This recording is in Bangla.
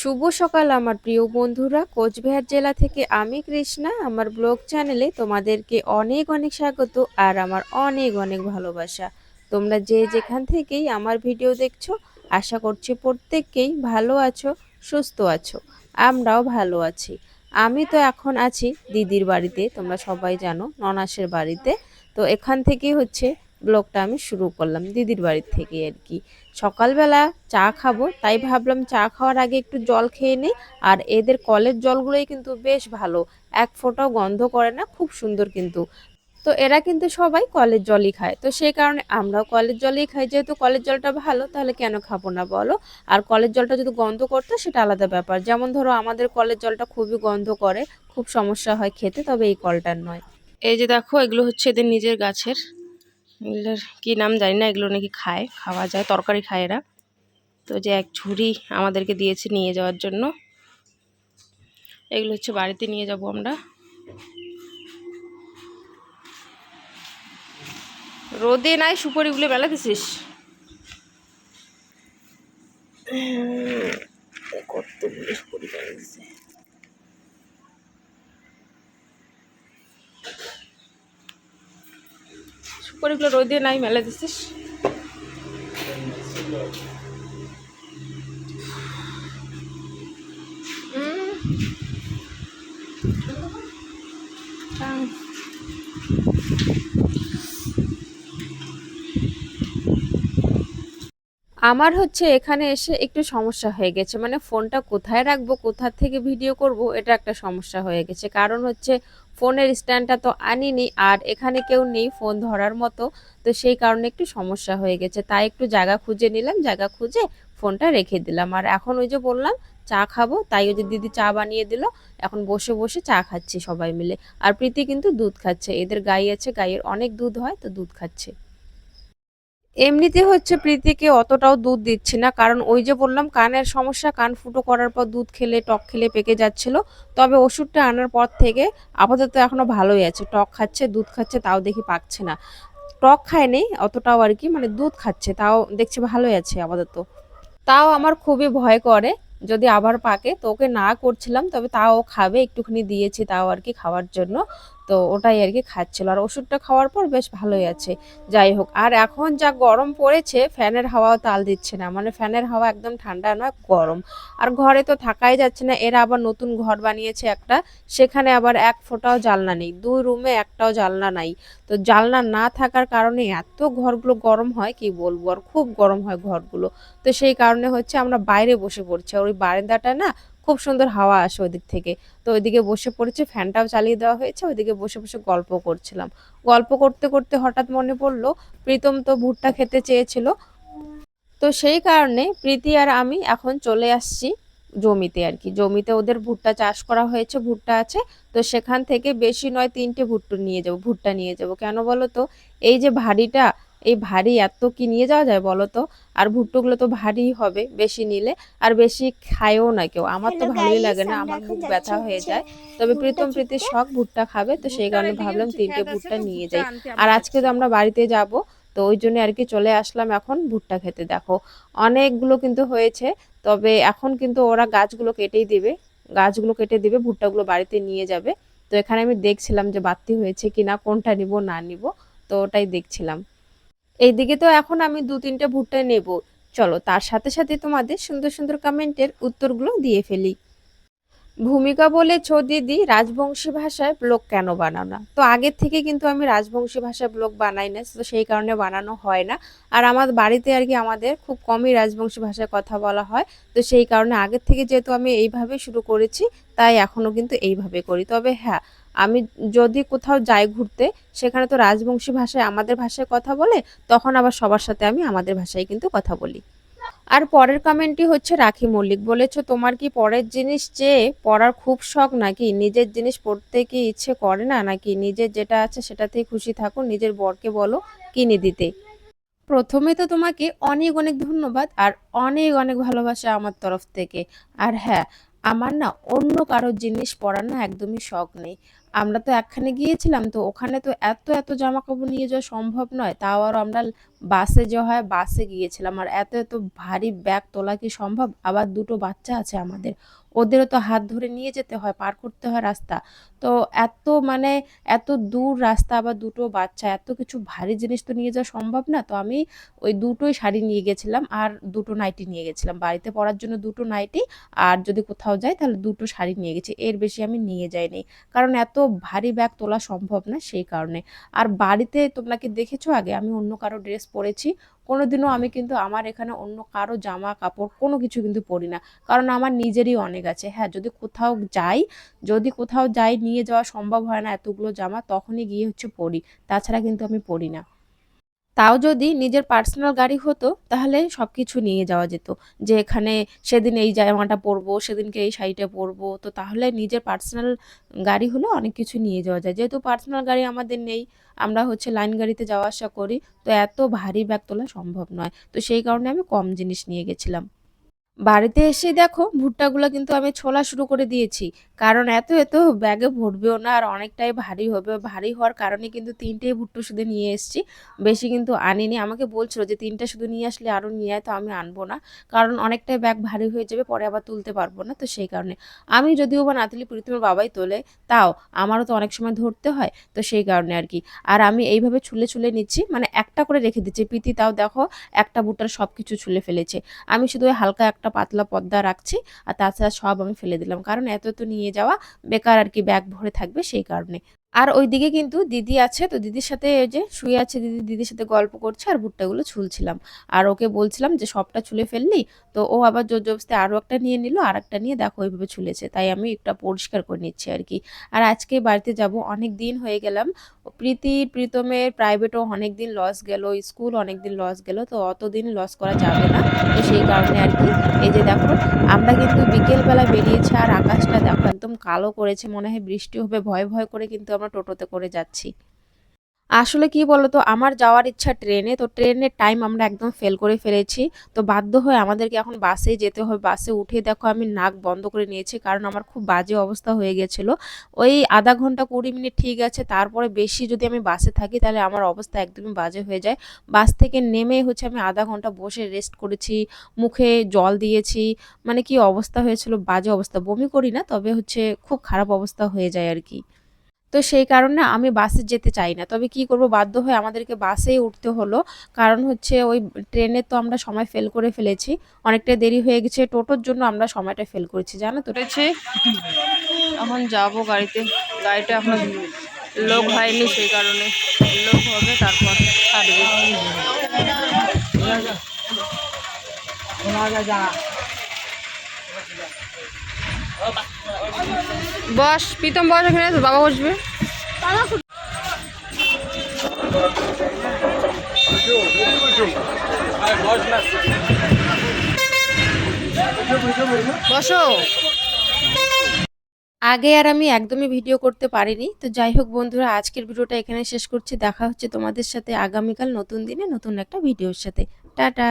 শুভ সকাল আমার প্রিয় বন্ধুরা। কোচবিহার জেলা থেকে আমি কৃষ্ণা। আমার ব্লগ চ্যানেলে তোমাদেরকে অনেক অনেক স্বাগত আর আমার অনেক অনেক ভালোবাসা। তোমরা যে যেখান থেকেই আমার ভিডিও দেখছ, আশা করছি প্রত্যেককেই ভালো আছো, সুস্থ আছো, আমরাও ভালো আছি। আমি তো এখন আছি দিদির বাড়িতে, তোমরা সবাই জানো, ননাসের বাড়িতে। তো এখান থেকেই হচ্ছে ব্লগটা আমি শুরু করলাম দিদির বাড়ির থেকে আর কি। সকালবেলা চা খাব, তাই ভাবলাম চা খাওয়ার আগে একটু জল খেয়ে নিই, আর এদের কলের জলগুলোই কিন্তু বেশ ভালো। এক ফোঁটাও গন্ধ করে না, খুব সুন্দর কিন্তু। তো এরা কিন্তু সবাই কলের জলই খায়। তো সেই কারণে আমরাও কলের জলই খাই। যেহেতু কলের জলটা ভালো, তাহলে কেন খাব না বলো? আর কলের জলটা যদি গন্ধ করতো, সেটা আলাদা ব্যাপার। যেমন ধরো আমাদের কলের জলটা খুবই গন্ধ করে, খুব সমস্যা হয় খেতে, তবে এই কলটার নয়। এই যে দেখো, এগুলো হচ্ছে এদের নিজের গাছের এগুলোর কী নাম জানি না, এগুলো নাকি খায়, খাওয়া যায়, তরকারি খায় এরা। তো যে এক ঝুড়ি আমাদেরকে দিয়েছে নিয়ে যাওয়ার জন্য। এগুলো হচ্ছে বাড়িতে নিয়ে যাব আমরা। রোদে নাই, সুপারিগুলো মেলা দিছিস কতগুলো সুপারি মেলা দিছে সুপারিগুলো রোদে নাই মেলা দিছিস হুম। আমার হচ্ছে এখানে এসে একটু সমস্যা হয়ে গেছে। মানে ফোনটা কোথায় রাখব কোথা থেকে ভিডিও করব, এটা একটা সমস্যা হয়ে গেছে। কারণ হচ্ছে ফোনের স্ট্যান্ডটা তো আনিনি আর এখানে কেউ নেই ফোন ধরার মতো। তো সেই কারণে একটু সমস্যা হয়ে গেছে। তাই একটু জায়গা খুঁজে নিলাম, জায়গা খুঁজে ফোনটা রেখে দিলাম। আর এখন ওই যে বললাম, চা খাব, তাই ওই যে দিদি চা বানিয়ে দিল। এখন বসে বসে চা খাচ্ছি সবাই মিলে। আর প্রীতি কিন্তু দুধ খাচ্ছে। এদের গাই আছে, গাইয়ের অনেক দুধ হয়, তো দুধ খাচ্ছে। এমনিতে হচ্ছে প্রীতিকে অতটাও দুধ দিচ্ছি না, কারণ ওই যে বললাম, কানের সমস্যা, কান ফুটো করার পর দুধ খেলে, টক খেলে পেকে যাচ্ছিল। তবে ওষুধটা আনার পর থেকে আপাতত এখনও ভালোই আছে। টক খাচ্ছে, দুধ খাচ্ছে, তাও দেখি পাকছে না। টক খায়নি, অতটাও আর কি মানে দুধ খাচ্ছে, তাও দেখছি ভালোই আছে আপাতত। তাও আমার খুবই ভয় করে, যদি আবার পাকে, তো ওকে না করছিলাম, তবে তাও খাবে, একটুখানি দিয়েছি তাও আর কি খাওয়ার জন্য। তো ওটাই আর কি খাচ্ছিল। আর ওষুধটা খাওয়ার পর বেশ ভালোই আছে। যাই হোক, আর এখন যা গরম পড়েছে, ফ্যানের হাওয়াও তাল দিচ্ছে না। মানে ফ্যানের হাওয়া একদম ঠান্ডা নয়, গরম। আর ঘরে তো থাকাই যাচ্ছে না, এরা আবার নতুন ঘর বানিয়েছে একটা। সেখানে আবার এক ফোঁটাও জানলা নেই, দুই রুমে একটাও জানলা নাই। তো জানলা না থাকার কারণে এত ঘরগুলো গরম হয়, কি বলব? আর খুব গরম হয় ঘরগুলো। তো সেই কারণে হচ্ছে আমরা বাইরে বসে পড়ছি। আর ওই বারান্দাটা না খুব সুন্দর হাওয়া আসে ওদিক থেকে। তো ওইদিকে বসে পড়েছি, ফ্যানটাও চালিয়ে দেওয়া হয়েছে, ওইদিকে বসে বসে গল্প করছিলাম। গল্প করতে করতে হঠাৎ মনে পড়ল, প্রীতম তো ভুট্টা খেতে চেয়েছিল। তো সেই কারণে প্রীতি আর আমি এখন চলে আসছি জমিতে আর কি। জমিতে ওদের ভুট্টা চাষ করা হয়েছে, ভুট্টা আছে। তো সেখান থেকে বেশি নয়, তিনটে ভুট্টো নিয়ে যাব, ভুট্টা নিয়ে যাব। কেন বলো তো? এই যে ভারীটা এই ভারী এত কি নিয়ে যাওয়া যায় বলো তো? আর ভুট্টোগুলো তো ভারী হবে বেশি নিলে। আর বেশি খায়ও না কেউ। আমার তো ভালোই লাগে না আমার মুখ ব্যথা হয়ে যায়। তবে প্রীতম প্রীতির। শখ ভুট্টা খাবে তো সেই কারণে ভাবলাম তিনটে ভুট্টা নিয়ে যাই। আর আজকে তো আমরা বাড়িতে যাব তো ওই জন্য আর কি চলে আসলাম এখন ভুট্টা খেতে দেখো। অনেকগুলো কিন্তু হয়েছে তবে এখন কিন্তু ওরা গাছগুলো কেটেই দিবে। গাছগুলো কেটে দিবে ভুট্টাগুলো বাড়িতে নিয়ে যাবে। তো এখানে আমি দেখছিলাম যে বাড়তি হয়েছে কিনা কোনটা নিব না নিব তো ওটাই দেখছিলাম। এইদিকে তো এখন আমি দু তিনটে ভুট্টা নেব। চলো, তার সাথে সাথে তোমাদের সুন্দর সুন্দর কমেন্টের উত্তরগুলো দিয়ে ফেলি। ভূমিকা বলেছ দিদি, রাজবংশী ভাষায় ব্লগ কেন বানাও না? তো আগের থেকে কিন্তু আমি রাজবংশী ভাষায় ব্লগ বানাই না, তো সেই কারণে বানানো হয় না। আর আমার বাড়িতে আর কি আমাদের খুব কমই রাজবংশী ভাষায় কথা বলা হয়, তো সেই কারণে আগের থেকে যেহেতু আমি এইভাবে শুরু করেছি, তাই এখনও কিন্তু এইভাবে করি। তবে হ্যাঁ আমি যদি কোথাও যাই ঘুরতে, সেখানে তো রাজবংশী ভাষায় আমাদের ভাষায় কথা বলে, তখন আবার সবার সাথে আমি আমাদের ভাষায় কিন্তু কথা বলি। আর পরের কমেন্টটি হচ্ছে রাখি মল্লিক, বলেছ, তোমার কি পরের জিনিস চেয়ে পড়ার খুব শখ নাকি? নিজের জিনিস পড়তে কি ইচ্ছে করে না নাকি? নিজের যেটা আছে সেটাতেই খুশি থাকো, নিজের বরকে বলো কিনে দিতে। প্রথমে তো তোমাকে অনেক অনেক ধন্যবাদ আর অনেক অনেক ভালোবাসা আমার তরফ থেকে। আর হ্যাঁ আমার না অন্য কারোর জিনিস পরার না একদমই শখ নেই। আমরা তো একখানে গিয়েছিলাম, তো ওখানে তো এত এত জামা কাপড় নিয়ে যাওয়া সম্ভব নয়। তাও আর আমরা বাসে যে হয়, বাসে গিয়েছিলাম। আর এত এত ভারী ব্যাগ তোলা কি সম্ভব? আবার দুটো বাচ্চা আছে আমাদের। ওদেরও তো হাত ধরে নিয়ে যেতে হয়, পার করতে হয় রাস্তা। তো এত মানে এত দূর রাস্তা, আবার দুটো বাচ্চা, এত কিছু ভারী জিনিস তো নিয়ে যাওয়া সম্ভব না। তো আমি ওই দুটোই শাড়ি নিয়ে গেছিলাম আর দুটো নাইটি নিয়ে গেছিলাম। বাড়িতে পরার জন্য দুটো নাইটি আর যদি কোথাও যাই তাহলে দুটো শাড়ি নিয়ে গেছি। এর বেশি আমি নিয়ে যাইনি। কারণ এত ভারী ব্যাগ তোলা সম্ভব না সেই কারণে। আর বাড়িতে তোমরা কি দেখেছ আগে? আমি অন্য কারও ড্রেস পরেছি। কোনো দিনও আমি কিন্তু আমার এখানে অন্য কারও জামা কাপড় কোনো কিছু কিন্তু পরি না। কারণ আমার নিজেরই অনেক আছে। হ্যাঁ যদি কোথাও যাই, যদি কোথাও যাই, নিয়ে যাওয়া সম্ভব হয় না এতগুলো জামা, তখনই গিয়ে হচ্ছে পরি। তাছাড়া কিন্তু আমি পরি না। তাও যদি নিজের পার্সোনাল গাড়ি হতো, তাহলে সব কিছু নিয়ে যাওয়া যেত। যে এখানে সেদিন এই জামাটা পরবো, সেদিনকে এই শাড়িটা পরবো, তো তাহলে নিজের পার্সোনাল গাড়ি হলে অনেক কিছু নিয়ে যাওয়া যায়। যেহেতু পার্সোনাল গাড়ি আমাদের নেই, আমরা হচ্ছে লাইন গাড়িতে যাওয়া আসা করি, তো এত ভারী ব্যাগ তোলা সম্ভব নয়। তো সেই কারণে আমি কম জিনিস নিয়ে গেছিলাম। বাড়িতে এসে দেখো ভুট্টাগুলো কিন্তু আমি ছোলা শুরু করে দিয়েছি। কারণ এত এত ব্যাগে ভরবেও না আর অনেকটাই ভারী হবে। ভারী হওয়ার কারণে কিন্তু তিনটেই ভুট্টো শুধু নিয়ে এসেছি। বেশি কিন্তু আনিনি। আমাকে বলছিল যে, তিনটা শুধু নিয়ে আসলে আরও নিয়ে আয়, তো আমি আনব না। কারণ অনেকটাই ব্যাগ ভারী হয়ে যাবে, পরে আবার তুলতে পারব না। তো সেই কারণে আমি যদিও বা নাতলি প্রীতমের বাবাই তোলে, তাও আমারও তো অনেক সময় ধরতে হয়, তো সেই কারণে আর কি। আর আমি এইভাবে ছুলে ছুলে নিচ্ছি মানে একটা করে রেখে দিচ্ছি। প্রীতি তাও দেখো একটা ভুট্টার সব কিছু ছুলে ফেলেছে। আমি শুধু হালকা একটা পাতলা পর্দা রাখছি আর তাছাড়া সব আমি ফেলে দিলাম। কারণ এত তো নিয়ে যাওয়া বেকার আর কি ব্যাগ ভরে থাকবে সেই কারণে। আর ওইদিকে কিন্তু দিদি আছে, তো দিদির সাথে যে শুয়ে আছে দিদি, দিদির সাথে গল্প করছে আর ভুট্টাগুলো ছুলছিলাম। আর ওকে বলছিলাম যে সবটা ছুলে ফেললি? তো ও আবার জোর জবস্তে আরও একটা নিয়ে নিল আর একটা নিয়ে দেখো ওইভাবে ছুলেছে। তাই আমি একটা পরিষ্কার করে নিচ্ছি আর কি। আর আজকে বাড়িতে যাব, অনেক দিন হয়ে গেলাম। প্রীতির প্রীতমের প্রাইভেটও অনেক দিন লস গেল স্কুল অনেক দিন লস গেল, তো অতদিন লস করা যাবে না। তো সেই কারণে আর কি, এই যে দেখো, আমরা কিন্তু বিকেলবেলা বেরিয়েছি আর আকাশটা দেখো একদম কালো করেছে, মনে হয় বৃষ্টি হবে, ভয় ভয় করে কিন্তু আমরা টোটোতে করে যাচ্ছি। আসলে কি বলতো? আমার যাওয়ার ইচ্ছা ট্রেনে। তো ট্রেনের টাইম আমরা একদম ফেল করে ফেলেছি। তো বাধ্য হয়ে আমাদেরকে এখন বাসেই যেতে হবে বাসে উঠে দেখো আমি নাক বন্ধ করে নিয়েছি কারণ আমার খুব বাজে অবস্থা হয়ে গেছিল। ওই আধা ঘণ্টা কুড়ি মিনিট ঠিক আছে। তারপরে বেশি যদি আমি বাসে থাকি তাহলে আমার অবস্থা একদমই বাজে হয়ে যায়। বাস থেকে নেমে হচ্ছে আমি আধা ঘণ্টা বসে রেস্ট করেছি। মুখে জল দিয়েছি। মানে কি অবস্থা হয়েছিল? বাজে অবস্থা। বমি করি না, তবে হচ্ছে খুব খারাপ অবস্থা হয়ে যায় আর কি। তো সেই কারণে আমি বাসে যেতে চাই না। তবে কি করব বাধ্য হয়ে আমাদেরকে বাসেই উঠতে হলো। কারণ হচ্ছে ওই ট্রেনে তো আমরা সময় ফেল করে ফেলেছি। অনেকটা দেরি হয়ে গেছে টোটোর জন্য আমরা সময়টা ফেল করেছি জানো তো? রয়েছে এখন যাব গাড়িতে। গাড়িটা এখন লোক হয়নি সেই কারণে। লোক হবে তারপর ছাড়বে। বস, প্রীতম বস এখানে বাবা বসবে। বসো। আগে আর আমি একদমই ভিডিও করতে পারিনি, তো যাই হোক বন্ধুরা, আজকের ভিডিওটা এখানে শেষ করছি। দেখা হচ্ছে তোমাদের সাথে আগামীকাল নতুন দিনে নতুন একটা ভিডিওর সাথে। টাটা।